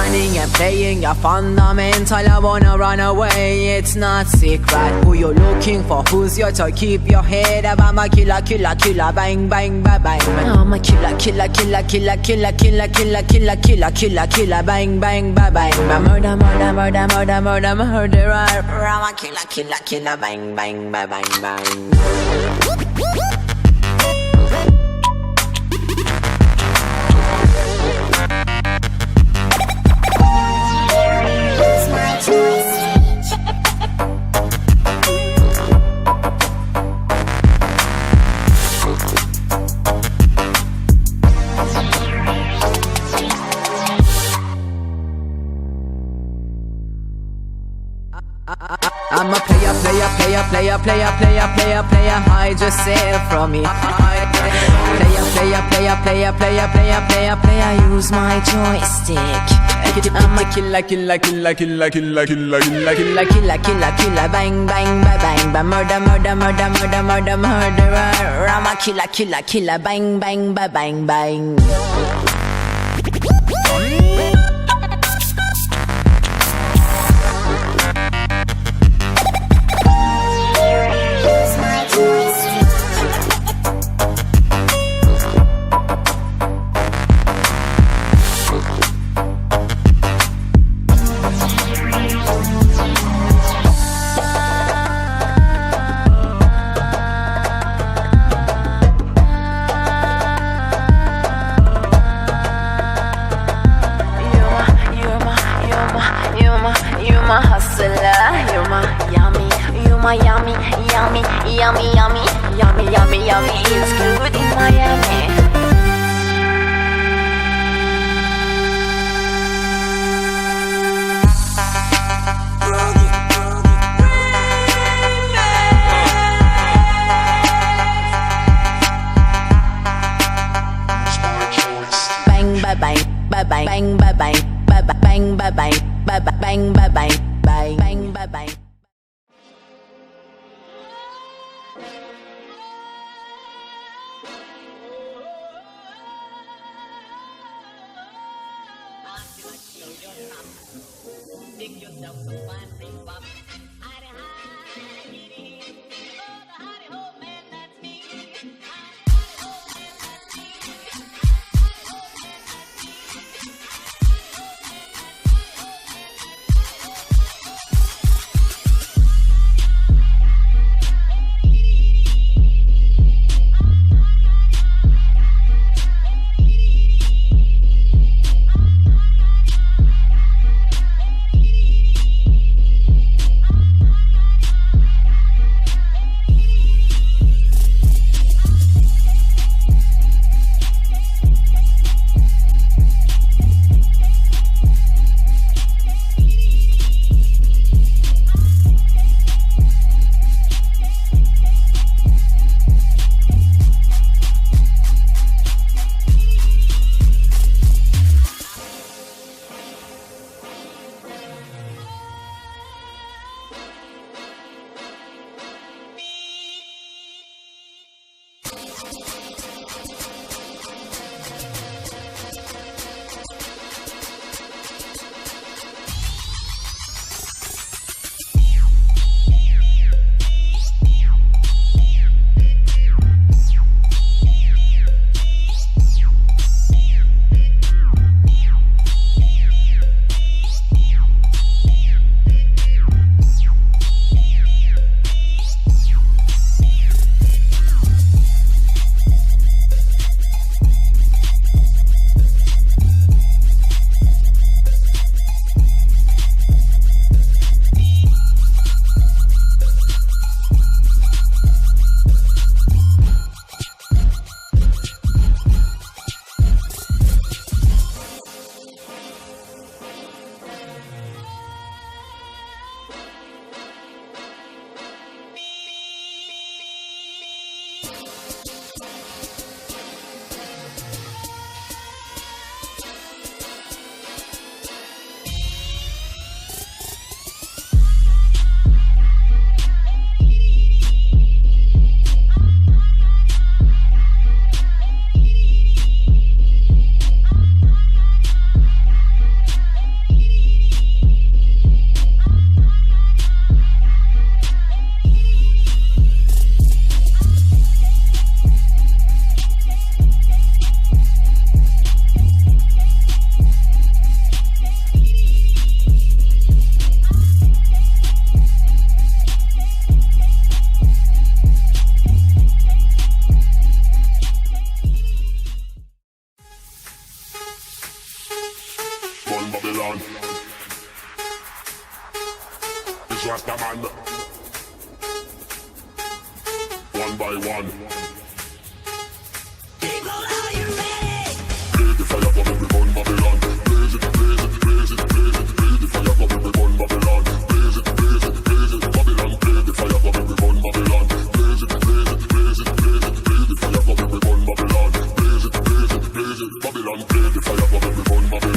Running and playing your fundamental? I wanna run away, it's not secret. Who you looking for? Who's your toy? Keep your head up. I'm a killer, killer, killer, bang, bang, bang, bang. I'm a killer, killer, killer, killer, killer, killer, killer, killer, killer, killer, killer, bang, bang, bang, bang. Murder, murder, murder, murder, murder, murderer. I'm a killer, killer, killer, bang, bang, bang, bang, bang. I'm a player, player, player, player, player, player, player, player. Hide yourself from me. Player, player, player, player, player, player, player, player. Use my joystick. I'm a killer, killer, killer, killer, killer, killer, killer, killer, killer, killer, killer. Bang, bang, bang, bang, bang. Murder, murder, murder, murder, murder, murderer. I'm a killer, killer, killer. Bang, bang, bang, bang, bang. Dig yourself a fine cream, Bobby. One by one. People, are the fire Babylon. Blaze it, blaze it, blaze it, blaze the fire from Babylon. Blaze it, blaze it, blaze it, Babylon. The fire Babylon. Blaze it, blaze it, blaze it, Babylon. Blaze the fire Babylon.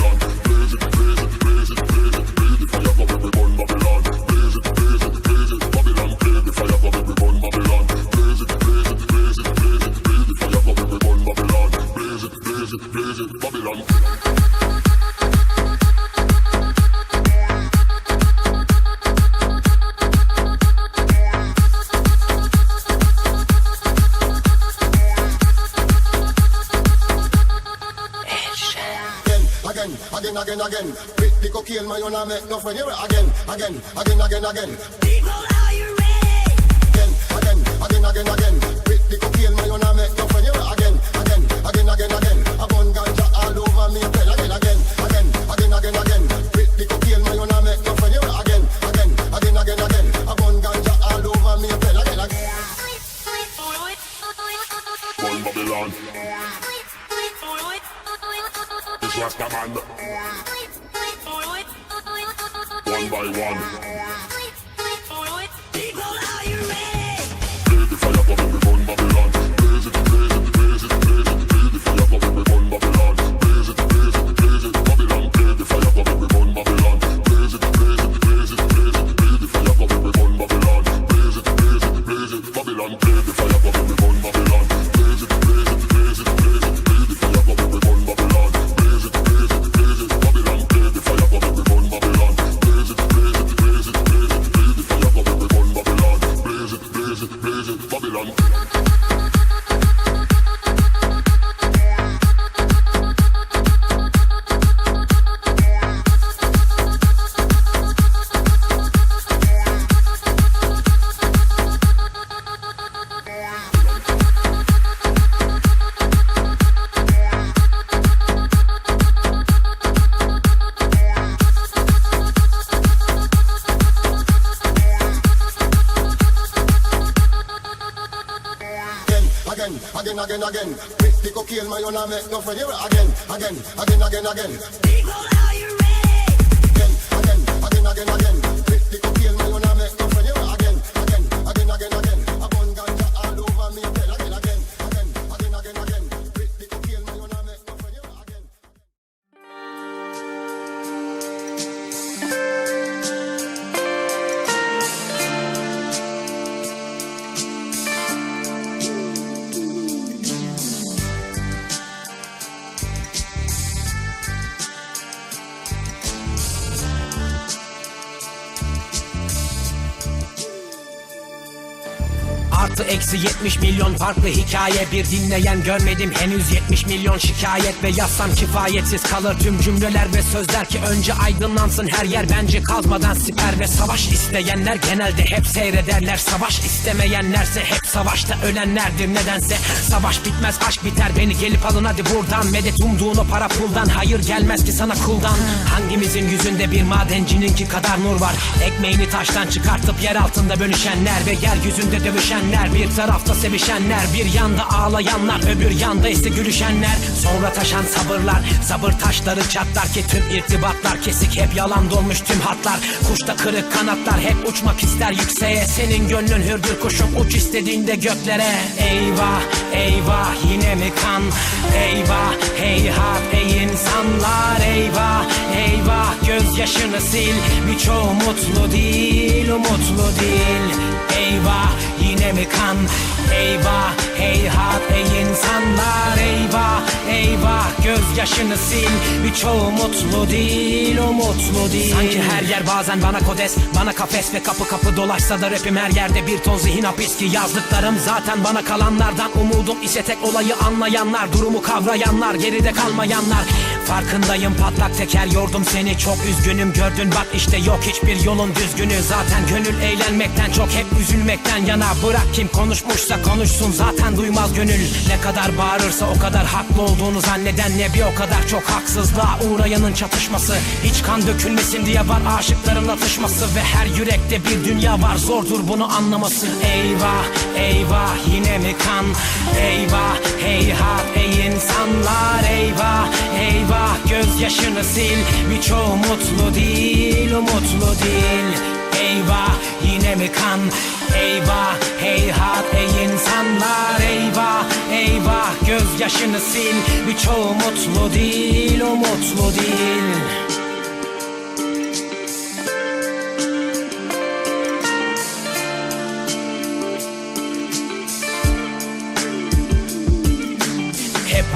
Again, again, again, again, again. With the cocaine, man, you not make no friend. Here again, again, again, again, again. People, are you ready? Again, again, again, again, again. With the cocaine, man, you not make no friend. Here again, again, again, again, again. With the cocaine, man, you not make no friend. Here again, again, again, again, again. People, are you ready? Again, again, again, again, again. With the cocaine, Artı eksi 70 milyon farklı hikaye. Bir dinleyen görmedim henüz 70 milyon şikayet. Ve yazsam kifayetsiz kalır tüm cümleler ve sözler Ki önce aydınlansın her yer bence kalmadan siper Ve savaş isteyenler genelde hep seyrederler. Savaş istemeyenlerse hep savaşta ölenlerdir nedense. Savaş bitmez aşk biter beni gelip alın hadi buradan. Medet umduğun o para puldan hayır gelmez ki sana kuldan. Hangimizin yüzünde bir madencininki kadar nur var? Ekmeğini taştan çıkartıp yer altında bölüşenler Ve yeryüzünde dövüşenler Bir tarafta sevişenler Bir yanda ağlayanlar Öbür yanda ise gülüşenler. Sonra taşan sabırlar Sabır taşları çatlar ki tüm irtibatlar. Kesik hep yalan dolmuş tüm hatlar. Kuşta kırık kanatlar hep uçmak ister yükseğe. Senin gönlün hürdür kuşum uç istediğinde göklere. Eyvah eyvah yine mi kan? Eyvah heyhat ey insanlar. Eyvah eyvah gözyaşını sil. Birçoğu mutlu değil umutlu değil. Eyvah yine mi kan? Eyvah heyhat ey insanlar Eyvah eyvah. Gözyaşını sil Birçoğu mutlu değil umutlu değil. Sanki her yer bazen bana kodes Bana kafes ve kapı kapı dolaşsa da rapim her yerde Bir ton zihin hapis ki yazdıklarım zaten bana kalanlardan. Umudum ise tek olayı anlayanlar Durumu kavrayanlar geride kalmayanlar Farkındayım patlak teker yordum seni. Çok üzgünüm gördün bak işte yok hiçbir yolun düzgünü. Zaten gönül eğlenmekten çok hep üzülmekten yana. Bırak kim konuşmuşsa konuşsun zaten duymaz gönül. Ne kadar bağırırsa o kadar haklı olduğunu zanneden Ne bir o kadar çok haksızlığa uğrayanın çatışması. Hiç kan dökülmesin diye var aşıkların atışması. Ve her yürekte bir dünya var zordur bunu anlaması. Eyvah eyvah yine mi kan? Eyvah heyhat ey insanlar eyvah gözyaşını sil. Birçoğu mutlu değil umutlu değil. Eyvah yine mi kan? Eyvah heyhat ey insanlar. Eyvah eyvah gözyaşını sil. Birçoğu mutlu değil umutlu değil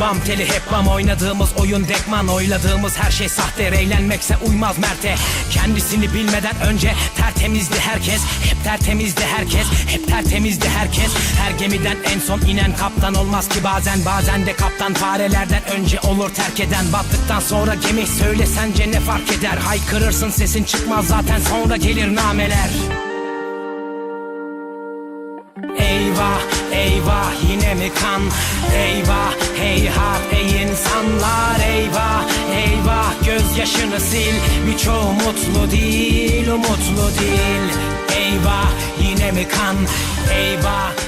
bam teli hep bam oynadığımız oyun dekman Oyladığımız her şey sahte. Eğlenmekse uymaz Mert'e. Kendisini bilmeden önce tertemizdi herkes. Hep tertemizdi herkes. Hep tertemizdi herkes. Her gemiden en son inen kaptan olmaz ki bazen. Bazen de kaptan farelerden önce olur terk eden. Battıktan sonra gemi söyle sence ne fark eder? Haykırırsın sesin çıkmaz zaten. Sonra gelir nameler kan Eyvah heyhat ey insanlar Eyvah eyvah. Gözyaşını sil Birçoğu mutlu değil umutlu değil. Eyvah yine mi kan? Eyvah